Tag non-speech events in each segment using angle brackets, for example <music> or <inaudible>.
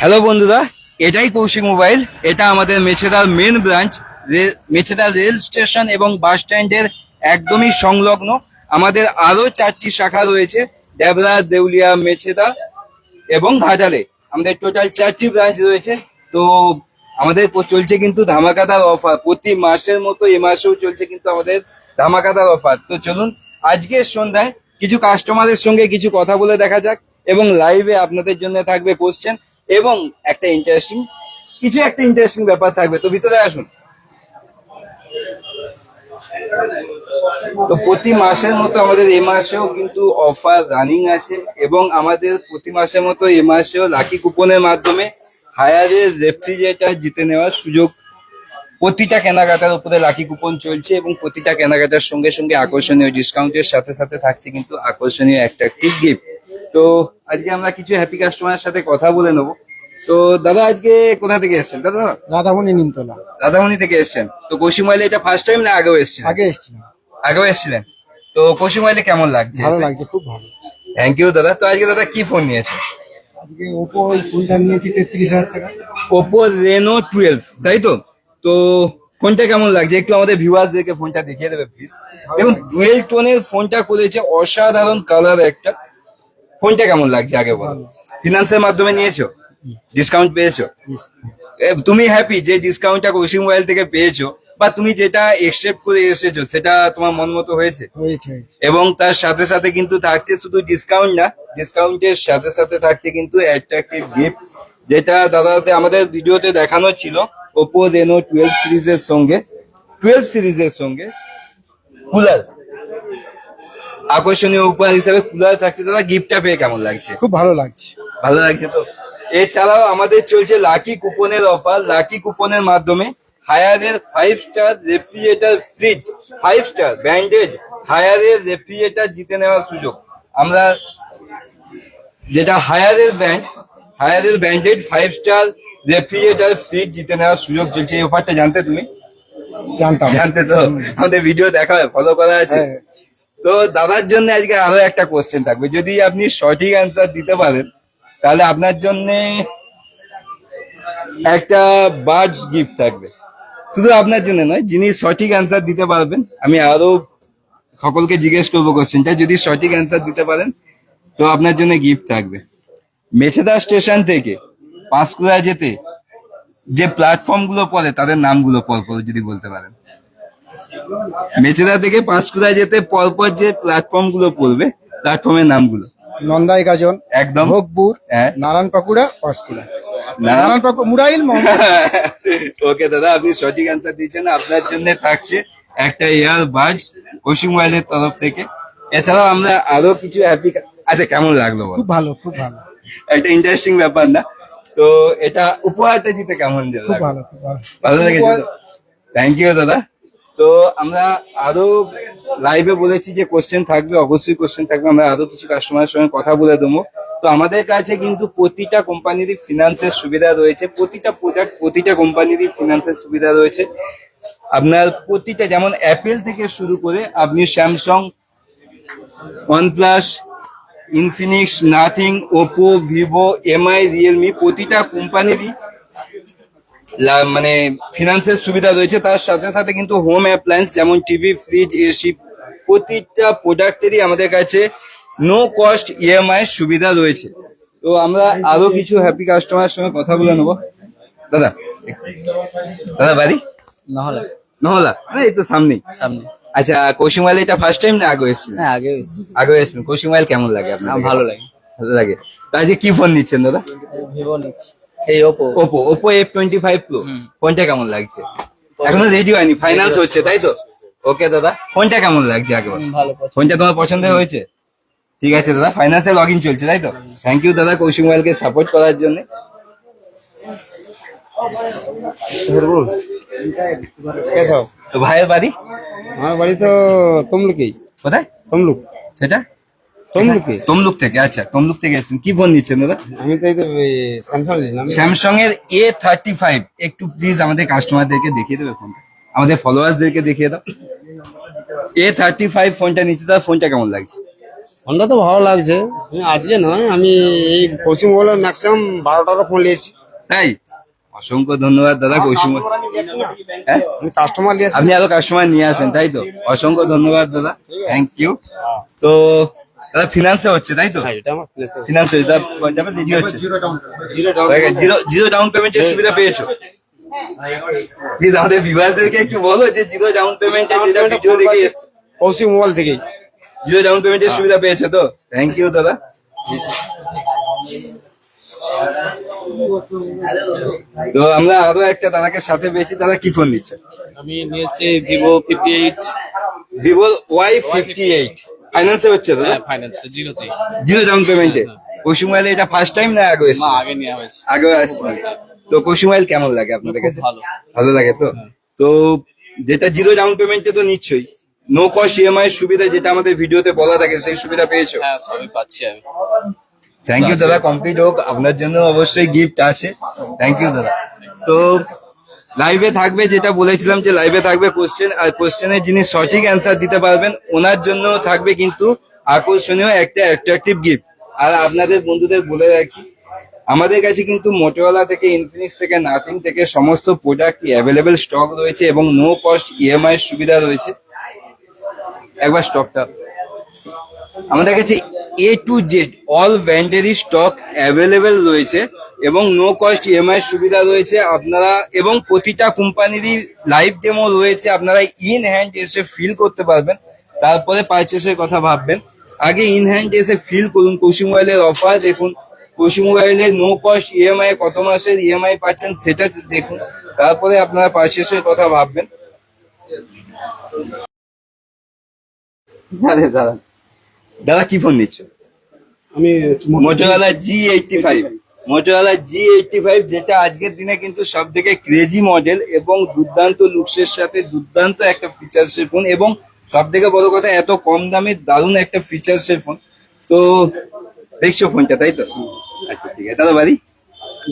Hello বন্ধুরা। এটাই Kaushik mobile. এটা আমাদের মেছেদার main branch Mecheda rail station এবং বাস স্ট্যান্ডের একদমই সংলগ্ন। আমাদের আরও চারটি শাখা রয়েছে, ডেবরা, দেউলিয়া, মেছেদা এবং ঘাটালে। আমাদের টোটাল চারটি ব্রাঞ্চ রয়েছে। তো আমাদের চলছে কিন্তু ধামাকাদার অফার প্রতি মাসের মতো এ মাসেও চলছে কিন্তু আমাদের ধামাকাদার অফার তো চলুন, আজকের সন্ধ্যায় কিছু কাস্টমারের সঙ্গে কিছু কথা বলে দেখা যাক। এবং লাইভে আপনাদের জন্য থাকবে কোশ্চেন এবং একটা ইন্টারেস্টিং কিছু একটা ইন্টারেস্টিং ব্যাপার থাকবে। তো ভিতরে আসুন। তো প্রতি মাসের মতো আমাদের এ মাসেও কিন্তু অফার রানিং আছে এবং আমাদের প্রতি মাসের মতো এ মাসেও লাকি কুপনের মাধ্যমে হায়ারের রেফ্রিজারেটর জিতে নেওয়ার সুযোগ প্রতিটা কেনাকাটার উপরে লাকি কুপন চলছে এবং প্রতিটা কেনাকাটার সঙ্গে সঙ্গে আকর্ষণীয় ডিসকাউন্টের সাথে সাথে থাকছে কিন্তু আকর্ষণীয় একটা গিফট তো আজকে আমরা কিছু হ্যাপি কাস্টমারের সাথে কথা বলে নেব। তো দাদা আজকে কোথা থেকে এসেছেন? দাদা? রাধামণি নিমতলা। রাধামণি থেকে এসেছেন। তো পশ্চিমবাইলে এটা ফার্স্ট টাইম না আগেও এসেছেন আগে এসেছিলাম। আগেও এসেছিলেন? তো পশ্চিমবাইলে কেমন লাগছে? ভালো লাগছে খুব ভালো। থ্যাংক ইউ দাদা। তো আজকে দাদা কি ফোন নিয়েছে আজকে ওপো ওই ফোনটা নিয়েছি তেত্রিশ হাজার টাকা। ওপো রেনো টুয়েলভ তাই তো? তো ফোনটা কেমন লাগছে? একটু আমাদের ভিউয়ার্সদেরকে ফোনটা দেখিয়ে দেবে প্লিজ দেখুন ডুয়েল টোনের ফোনটা করেছে অসাধারণ কালার একটা। ফোনটা কেমন লাগছে? আগে বলো। ফিনান্সের মাধ্যমে নিয়েছো? ডিসকাউন্ট পেয়েছ? তুমি হ্যাপি যে ডিসকাউন্টটা কৌশিক মোবাইল থেকে পেয়েছ বা তুমি যেটা একসেপ্ট করে এসেছ সেটা তোমার মন মতো হয়েছে? এবং তার সাথে সাথে কিন্তু থাকছে শুধু ডিসকাউন্ট না ডিসকাউন্টের সাথে সাথে থাকছে কিন্তু অ্যাট্রাকটিভ গিফট যেটা দাদাতে আমাদের ভিডিওতে দেখানো ছিল ওপো রেনো টুয়েলভ সিরিজের সঙ্গে। টুয়েলভ সিরিজের সঙ্গে। কুলার। আকর্ষণীয় উপহার হিসেবে কুলার থাকছে। দাদা গিফটটা পেয়ে কেমন লাগছে? খুব ভালো লাগছে। ভালো লাগছে তো? এছাড়াও আমাদের চলছে লাকি কুপনের অফার লাকি কুপনের মাধ্যমে হায়ারের five star refrigerator fridge five star branded হায়ারের refrigerator জিতে নেওয়ার সুযোগ। আমরা যেটা হায়ারের brand হায়ারের branded five star refrigerator fridge জিতে নেওয়ার সুযোগ চলছে। এই অফারটা জানতে তুমি? জানতাম। জানতে তো? আমাদের ভিডিও দেখা হয় ফলো করা আছে। হ্যাঁ। তো দাদার জন্য আজকে আরও একটা কোশ্চেন থাকবে। যদি আপনি সঠিক অ্যান্সার দিতে পারেন, তাহলে আপনার জন্য একটা বার্ডস গিফট থাকবে। শুধু আপনার জন্য নয়, যিনি সঠিক অ্যান্সার দিতে পারবেন, আমি আরও সকলকে জিজ্ঞেস করব কোশ্চেনটা যদি সঠিক অ্যান্সার দিতে পারেন, তো আপনার জন্য গিফট থাকবে। মেছেদা স্টেশন থেকে পাঁশকুড়া যেতে যে প্ল্যাটফর্মগুলো পড়ে, তাদের নামগুলো পর পর যদি বলতে পারেন। মেচেদা থেকে পাঁশকুড়া যেতে পরপর যে প্ল্যাটফর্মগুলো পড়বে প্ল্যাটফর্মের নামগুলো। নন্দাই গাজন একদম। ভোগপুর হ্যাঁ। নারায়ণ পাকুড়া পাঁশকুড়া না। নারায়ণ পাকুড়া মুরাইল ওকে <laughs> দাদা আপনি সঠিক অ্যান্সার দিচ্ছেন আপনার জন্য থাকছে একটা এয়ার বাডস কৌশিক মোবাইলের তরফ থেকে। এছাড়াও আমরা আরও কিছু হ্যাপি আচ্ছা কেমন লাগল খুব ভালো খুব ভালো। একটা ইন্টারেস্টিং ব্যাপার না। তো এটা উপহারটা দিতে কেমন যে খুব লাগল? ভালো লেগেছে থ্যাংক ইউ দাদা। তো আমরা আরও লাইভে বলেছি যে কোশ্চেন থাকবে, অবশ্যই কোশ্চেন থাকবে, আমরা আরও কিছু কাস্টমারের সঙ্গে কথা বলে দেবো। তো আমাদের কাছে কিন্তু প্রতিটা কোম্পানিরই ফিনান্সের সুবিধা রয়েছে, প্রতিটা প্রোডাক্ট প্রতিটা কোম্পানিরই ফিনান্সের সুবিধা রয়েছে। আপনার প্রতিটা যেমন অ্যাপেল থেকে শুরু করে আপনি Samsung OnePlus Infinix Nothing Oppo Vivo MI Realme প্রতিটা কোম্পানিরই মানে ফিনান্সের সুবিধা রয়েছে। তার সাথে সাথে কিন্তু হোম অ্যাপ্লায়েন্স যেমন টিভি ফ্রিজ এসি প্রতিটা প্রোডাক্টেরই আমাদের কাছে নো কস্ট ইএমআই সুবিধা রয়েছে। তো আমরা আরও কিছু হ্যাপি কাস্টমারের সঙ্গে কথা বলে নেব। দাদা দাদা বাড়ি? নাহলে। নহলা? আরে এই তো সামনেই। সামনে আচ্ছা কৌশিমাইল এটা ফার্স্ট টাইম না আগে এসেছিল? হ্যাঁ আগে এসছি আগে এসেছিল। কৌশিমাইল কেমন লাগে আপনার ভালো লাগে। ভালো লাগে। তো আজকে কি ফোন নিচ্ছেন দাদা? ভিভো নিচ্ছি। এই Oppo Oppo Oppo F twenty five pro. ফোনটা কেমন লাগছে? এখনও রেডি হয়নি ফাইন্যান্স হচ্ছে তাই তো? ওকে দাদা। ফোনটা কেমন লাগছে আগে ভালো ফোনটা তোমার পছন্দ হয়েছে? ঠিক আছে দাদা ফাইন্যান্সে লগ ইন চলছে তাই তো? থ্যাংক ইউ দাদা কৌশিক মোবাইলকে সাপোর্ট করার জন্য। তো ভাইয়ের বাড়ি? আমার বাড়ি তো তমলুকেই। কোথায়? তমলুক। সেটা? তমলুকে? তমলুক থেকে আচ্ছা তমলুক থেকে এসেছেন। কি ফোন নিচ্ছেন দাদা? আমি তো এই তো স্যামসাং স্যামসাং এর এ থার্টি ফাইভ একটু প্লিজ আমাদের কাস্টমারদেরকে দেখিয়ে দেবে ফোনটা আমাদের ফলোয়ার্সদেরকে দেখিয়ে দাও। এ থার্টি ফাইভ ফোনটা নিচ্ছে তার ফোনটা কেমন লাগছে? ফোনটা তো ভালো লাগছে। আজকে নয় আমি এই পশ্চিমবঙ্গের ম্যাক্সিমাম বারোটারও ফোন নিয়েছি। তাই? অসংখ্য ধন্যবাদ দাদা হ্যাঁ? আমি কাস্টমার আপনি আরও কাস্টমার নিয়ে আসেন তাই তো? অসংখ্য ধন্যবাদ দাদা। থ্যাংক ইউ তো দাদা ফিনান্সে হচ্ছে তাই তো? হ্যাঁ এটা আমার ফিনান্স দাদা পঞ্জাবে দেরি হচ্ছে জিরো জিরো জিরো ডাউন পেমেন্টের সুবিধা পেয়েছ? প্লিজ আমাদের ভিভারদেরকে একটু বলো যে জিরো ডাউন পেমেন্টে যেটা ভিডিও দেখে এসছো কৌশিক মোবাইল থেকেই। জিরো ডাউন পেমেন্টের সুবিধা পেয়েছ তো? থ্যাংক ইউ দাদা। তো আমরা আরও একটা দাদাকে সাথে পেয়েছি। দাদা কি ফোন দিচ্ছে আমি নিয়েছি Vivo fifty eight Vivo Y fifty eight ফাইন্যান্সে হচ্ছে দাদা ফাইন্যান্স জিরোতে জিরো ডাউন পেমেন্টে পশ্চিমবঙ্গে এটা ফার্স্ট টাইম না আগে এসছে? না আগে নেওয়া হয়েছে আগে আসছে তো পশ্চিমবঙ্গ কেমন লাগে আপনাদের কাছে? ভালো। ভালো লাগে তো? তো যেটা জিরো ডাউন পেমেন্টে তো নিশ্চয়ই। নো কস্ট ইএমআই সুবিধা যেটা আমাদের ভিডিওতে বলা থাকে সেই সুবিধা পেয়েছ? হ্যাঁ সবই পাচ্ছি আমি। থ্যাংক ইউ দাদা কমপ্লিট হোক। আপনার জন্য অবশ্যই গিফট আছে। থ্যাংক ইউ দাদা। তো লাইভে থাকবে, যেটা বলেছিলাম যে লাইভে থাকবে কোশ্চেন আর কোশ্চেনের যিনি সঠিক অ্যান্সার দিতে পারবেন, ওনার জন্য থাকবে কিন্তু আকর্ষণীয় একটা অ্যাট্রাকটিভ গিফট আর আপনাদের বন্ধুদের বলে রাখি, আমাদের কাছে কিন্তু মোটোরোলা থেকে ইনফিনিক্স থেকে নাথিং থেকে সমস্ত প্রোডাক্ট অ্যাভেলেবেল স্টক রয়েছে এবং নো কস্ট ইএমআই সুবিধা রয়েছে। একবার স্টকটা আমাদের কাছে এ টু জেড অল ব্র্যান্ডেরই স্টক অ্যাভেলেবেল রয়েছে। এবং নো কস্ট ইএমআই সুবিধা রয়েছে আপনারা এবং প্রতিটা কোম্পানিরই লাইভ ডেমো রয়েছে আপনারা ইন হ্যান্ড এসে ফিল করতে পারবেন তারপরে পারচেসের কথা ভাববেন। আগে ইন হ্যান্ড এসে ফিল করুন কৌশি মোবাইলের অফার দেখুন কৌশি মোবাইলের নো কস্ট ইএমআই কত মাসের ইএমআই পাচ্ছেন সেটা দেখুন তারপরে আপনারা পারচেসের কথা ভাববেন। আরে দাদা দাদা কি ফোন নিচ্ছ? আমি Motorola G eighty five Motorola G eighty five যেটা আজকের দিনে কিন্তু সব থেকে ক্রেজি মডেল এবং দুর্দান্ত লুকসের সাথে দুর্দান্ত একটা ফিচার্সের ফোন এবং সব থেকে বড় কথা এত কম দামে দারুণ একটা ফিচার্সের ফোন তো দেখছ ফোনটা তাই তো? আচ্ছা ঠিক আছে। দাদা বাড়ি?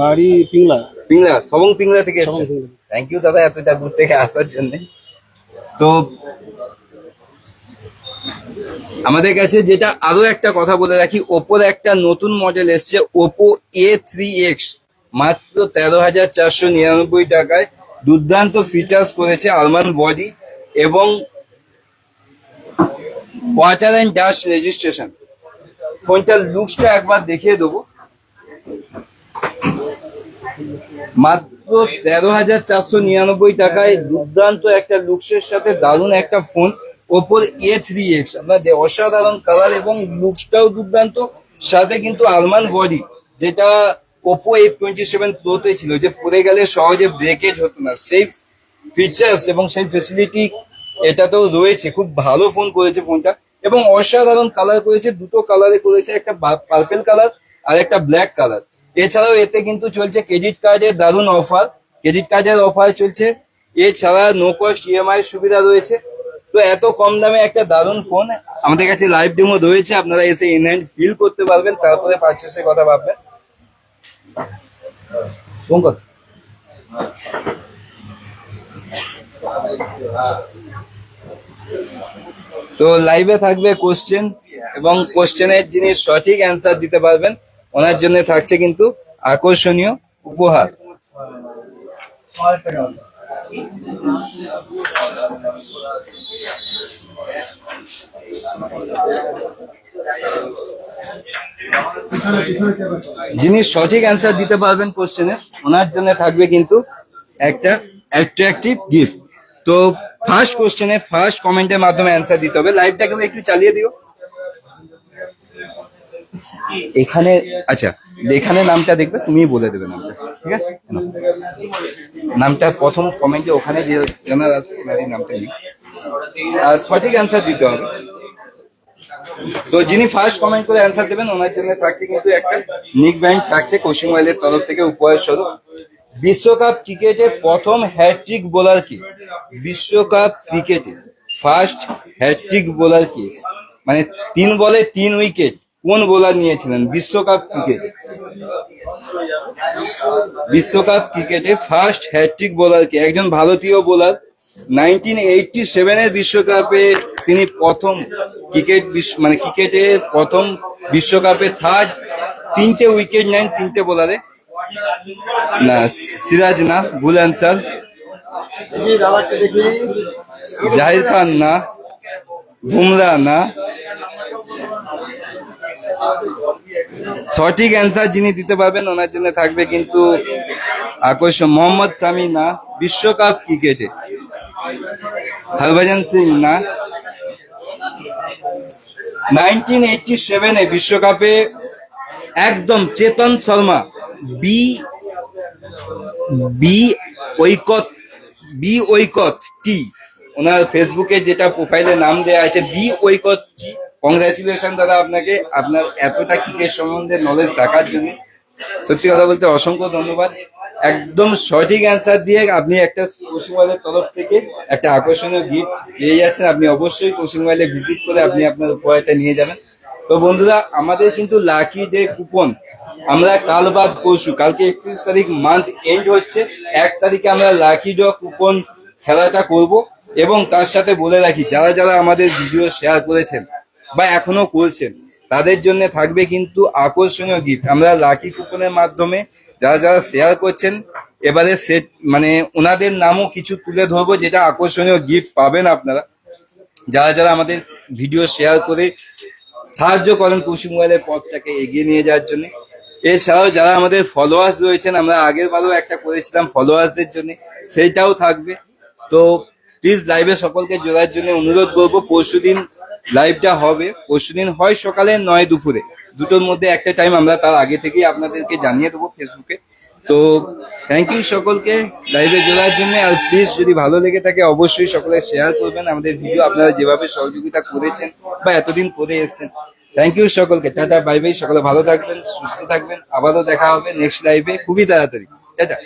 বাড়ি পিংলা। পিংলা সবং পিংলা থেকে এসছো। থ্যাংক ইউ দাদা এতটা দূর থেকে আসার জন্য। তো আমাদের কাছে যেটা আরও একটা কথা বলে রাখি, ওপোর একটা নতুন মডেল এসছে, ওপো এ থ্রি এক্স মাত্র তেরো হাজার চারশো নিরানব্বই টাকায়। দুর্দান্ত ফিচার্স করেছে আলমান বডি এবং ওয়াটার অ্যান্ড ডাস্ট রেজিস্ট্রেশন ফোনটার লুকসটা একবার দেখিয়ে দেবো। মাত্র তেরো হাজার চারশো নিরানব্বই টাকায় দুর্দান্ত একটা লুকসের সাথে দারুণ একটা ফোন ওপোর এ থ্রি এক্স আপনাদের অসাধারণ কালার এবং লুকসটাও দুর্দান্ত, সাথে কিন্তু আলমান বডি যেটা ওপো এইট টোয়েন্টি সেভেন প্রোতে ছিল, যে পড়ে গেলে সহজে ব্রেকেজ হতো না। সেই ফিচার্স এবং সেই ফেসিলিটি এটাতেও রয়েছে, খুব ভালো ফোন করেছে ফোনটা এবং অসাধারণ কালার করেছে, দুটো কালারে করেছে, একটা পার্পেল কালার আর একটা ব্ল্যাক কালার এছাড়াও এতে কিন্তু চলছে ক্রেডিট কার্ডের দারুণ অফার ক্রেডিট কার্ডের অফার চলছে। এছাড়া নো কস্ট ইএমআই সুবিধা রয়েছে। তো এত কম দামে একটা দারুণ ফোন আমাদের কাছে লাইভ ডেমো রয়েছে, আপনারা এসে ইনহ্যান্ড ফিল করতে পারবেন, তারপরে পারচেসের কথা ভাববেন। কর। তো লাইভে থাকবে কোশ্চেন এবং কোশ্চেনের যিনি সঠিক অ্যান্সার দিতে পারবেন, ওনার জন্য থাকছে কিন্তু আকর্ষণীয় উপহার। যিনি সঠিক অ্যান্সার দিতে পারবেন কোশ্চেনে ওনার জন্য থাকবে কিন্তু একটা অ্যাট্রাকটিভ গিফট তো ফার্স্ট কোশ্চেনে ফার্স্ট কমেন্টের মাধ্যমে অ্যান্সার দিতে হবে। লাইভটাকে একটু চালিয়ে দিও। এখানে আচ্ছা এখানে নামটা দেখবে তুমি বলে দেবে নামটা, ঠিক আছে। নামটা প্রথম কমেন্টে ওখানে যে জানার নামটা লিখ আর সঠিক অ্যান্সার দিতে হবে। তো যিনি ফার্স্ট কমেন্ট করে অ্যান্সার দেবেন, ওনার জন্য থাকছে কিন্তু একটা নিক ব্যাংক থাকছে কোচিং ওয়েলের তরফ থেকে উপহার স্বরূপ বিশ্বকাপ ক্রিকেটে প্রথম হ্যাট্রিক বোলার কি? বিশ্বকাপ ক্রিকেটে ফার্স্ট হ্যাট্রিক বোলার কি? মানে তিন বলে তিন উইকেট কোন বোলার নিয়েছিলেন? বিশ্বকাপ ক্রিকেটে। বিশ্বকাপ ক্রিকেটে ফার্স্ট হ্যাট্রিক বোলার কি একজন ভারতীয় বোলার নাইনটিন এইটটি সেভেনের বিশ্বকাপে তিনি প্রথম ক্রিকেট মানে ক্রিকেটে প্রথম বিশ্বকাপে থার্ড তিনটে উইকেট নেন তিনটে বোলারে। না সিরাজ না ভুল অ্যান্সার জাহির খান না বুমরা না। সঠিক অ্যান্সার যিনি দিতে পারবেন, ওনার জন্য থাকবে কিন্তু আকর্ষণ। মোহাম্মদ সামি না, বিশ্বকাপ ক্রিকেটে হরভজন সিং না। নাইনটিন এইটটি সেভেনে বিশ্বকাপে একদম চেতন শর্মা, বি বি ঐকত বি ঐকত টি। ওনার ফেসবুকে যেটা প্রোফাইলে নাম দেওয়া আছে, বি ঐকত টি। কংগ্রাচুলেশন দাদা, আপনাকে। আপনার এতটা ক্রিকেট সম্বন্ধে নলেজ থাকার জন্য। সত্যি কথা বলতে অসংখ্য ধন্যবাদ। একদম সঠিক অ্যান্সার দিয়ে আপনি একটা পশ্চিমবঙ্গের তরফ থেকে একটা আকর্ষণীয় গিফট পেয়ে যাচ্ছেন। আপনি অবশ্যই পশ্চিমবঙ্গে ভিজিট করে আপনি আপনার উপহারটা নিয়ে যাবেন। তো বন্ধুরা, আমাদের কিন্তু লাকি যে কুপন আমরা কাল বাদ পরশু, কালকে একত্রিশ তারিখ মান্থ এন্ড হচ্ছে। এক তারিখে আমরা লাকি ড্র কুপন খেলাটা করব। এবং তার সাথে বলে রাখি, যারা যারা আমাদের ভিডিও শেয়ার করেছেন বা এখনও করছেন, তাদের জন্য থাকবে কিন্তু আকর্ষণীয় গিফট আমরা লাকি কুপনের মাধ্যমে যারা যারা শেয়ার করছেন, এবারে সেট মানে ওনাদের নামও কিছু তুলে ধরবো, যেটা আকর্ষণীয় গিফট পাবেন আপনারা। যারা যারা আমাদের ভিডিও শেয়ার করে সাহায্য করেন কুশি মোবাইলের পথটাকে এগিয়ে নিয়ে যাওয়ার জন্য। এছাড়াও যারা আমাদের ফলোয়ার্স রয়েছেন, আমরা আগের বারও একটা করেছিলাম ফলোয়ার্সদের জন্য, সেইটাও থাকবে। তো প্লিজ লাইভে সকলকে জোড়ার জন্য অনুরোধ করব পরশু দিন লাইভটা হবে। পরশু দিন হয় সকালে নয় দুপুরে। দুটোর মধ্যে একটা টাইম আমরা তার আগে থেকেই আপনাদেরকে জানিয়ে দেবো ফেসবুকে তো থ্যাংক ইউ সকলকে লাইভে জোড়ার জন্য। আর প্লিজ যদি ভালো লেগে থাকে, অবশ্যই সকলে শেয়ার করবেন। আমাদের ভিডিও আপনারা যেভাবে সহযোগিতা করেছেন বা এতদিন করে এসেছেন। থ্যাংক ইউ সকলকে। টাটা বাই বাই সকলে ভালো থাকবেন, সুস্থ থাকবেন। আবারও দেখা হবে নেক্সট লাইভে খুবই তাড়াতাড়ি। টাটা।